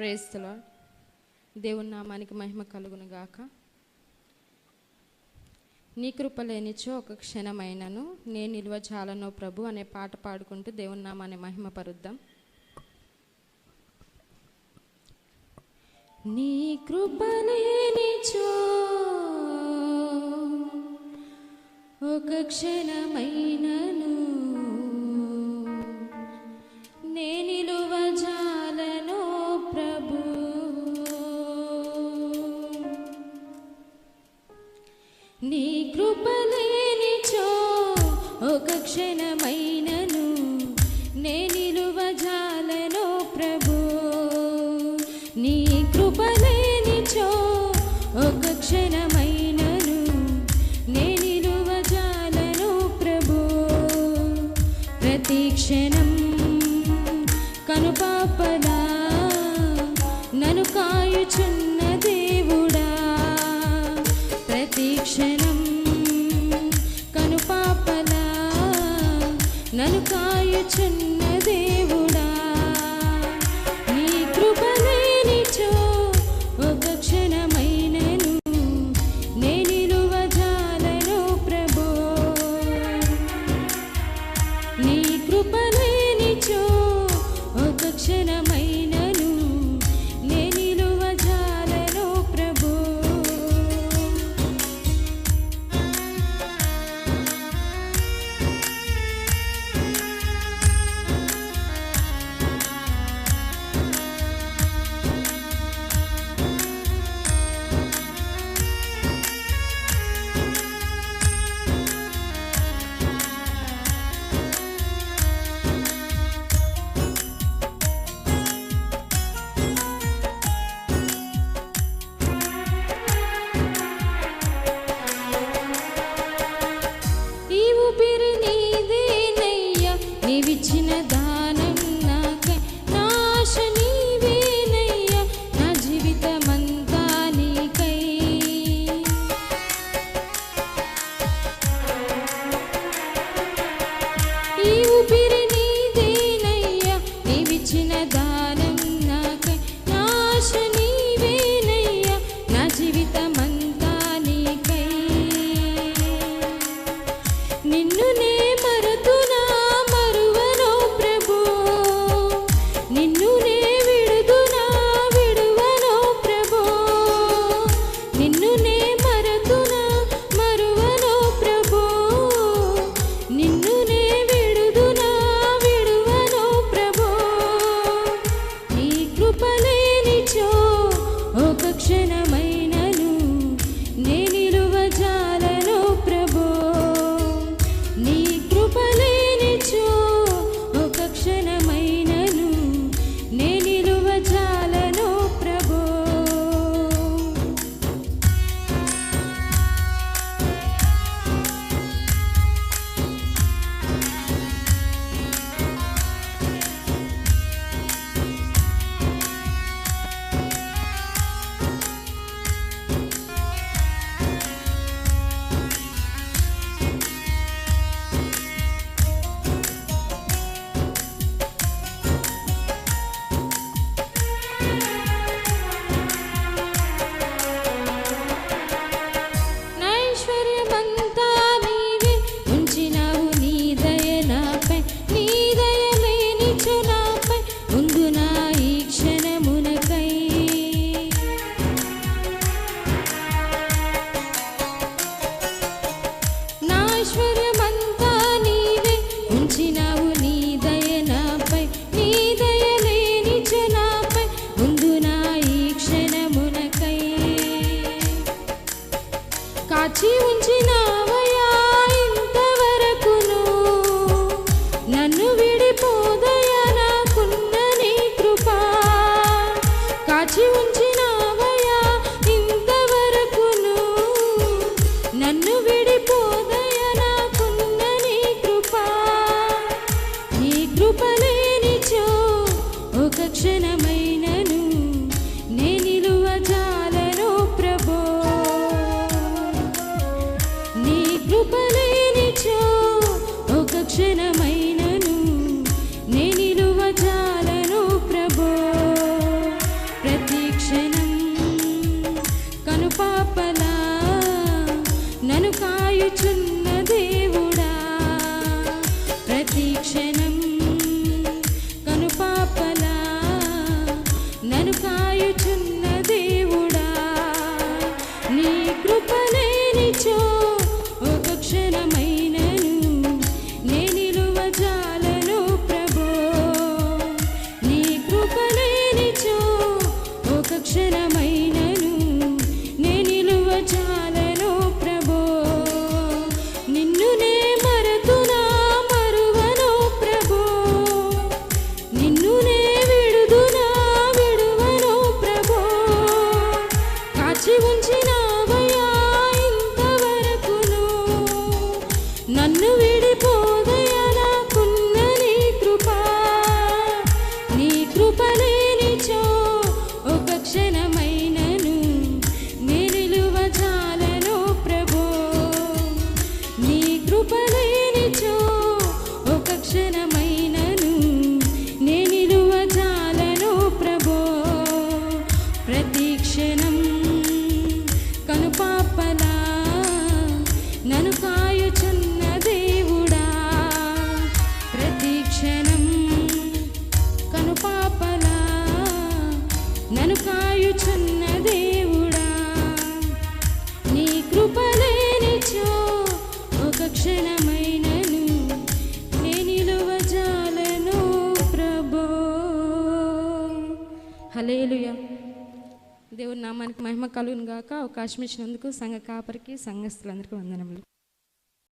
ప్రేస్తులో దేవుని నామానికి మహిమ కలుగును గాక. నీ కృప లేనిచో ఒక క్షణమైనను నే నిల్వ చాలనో ప్రభు అనే పాట పాడుకుంటూ దేవుని నామాన్ని మహిమ పరుద్దాం నీ కృప లేనిచో ఒక క్షణమైనను ఒక క్షణమైనను నే నిలువ జాలనో ప్రభు. నీ కృపలేనిచో ఒక క్షణమైనను నే నిలువ జాలనో ప్రభు. ప్రతి క్షణం కనుపాపలా నన్ను కాయుచున్న దేవుడా. ప్రతి క్షణం ದಯವಿಚ್ಚಿ దాచి ఉంచినావయా ఇంతవరకును. నన్ను విడిపోదయా నాకున్న నీ కృప. కాచి ఉంచినావయా ఇంతవరకును. నన్ను విడిపోదయా నాకున్న కృప. నీ కృప ఒక క్షణమైనను. నేను see change. హలేలుయ దేవుని నామానికి మహిమ కలుగును గాక అవకాశం ఇచ్చినందుకు సంఘ కాపరికి సంఘస్థులందరికీ వందనములు.